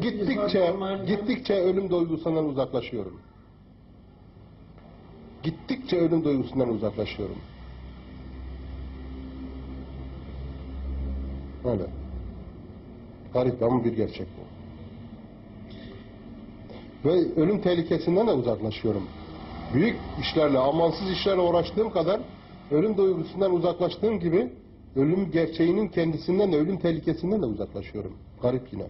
Gittikçe, gittikçe ölüm duygusundan uzaklaşıyorum. Gittikçe ölüm duygusundan uzaklaşıyorum. Öyle. Garip ama bir gerçek bu. Ve ölüm tehlikesinden de uzaklaşıyorum. Büyük işlerle, amansız işlerle uğraştığım kadar ölüm duygusundan uzaklaştığım gibi ölüm gerçeğinin kendisinden de ölüm tehlikesinden de uzaklaşıyorum. Garip yine.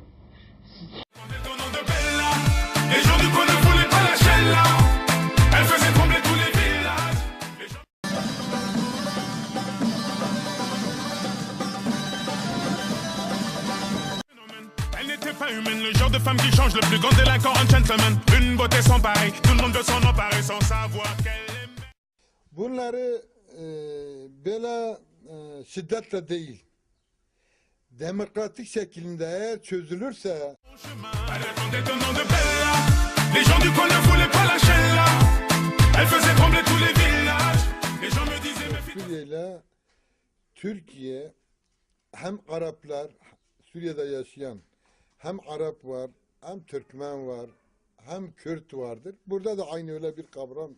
Pas humaine, le genre de femme qui change le plus grand délinquant en gentleman. Une beauté sans pareil, tout le monde veut s'en emparer sans savoir qu'elle aimait. Bunları e, böyle e, şiddetle değil, demokratik şekilde eğer çözülürse. Les gens du coin ne voulaient pas lâcher là. Elle faisait trembler tous les villages. Les gens me disaient. Suriye ile Türkiye hem Araplar Suriye'de yaşayan hem Arap var hem Türkmen var hem Kürt vardır. Burada da aynı öyle bir kavram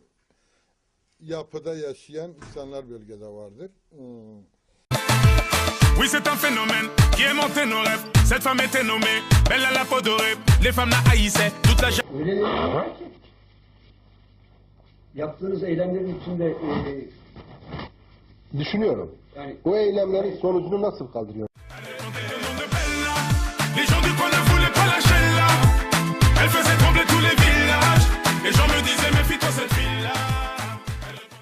yapıda yaşayan insanlar bölgede vardır. Hmm. Oui, c'est un phénomène qui est monté nos rêves. Cette femme était nommée Belle à la peau dorée. Les femmes la haïssaient. Toute la Öyle değil? Yaptığınız eylemlerin içinde e, Düşünüyorum. yani Bu eylemlerin sonucunu nasıl kaldırıyor?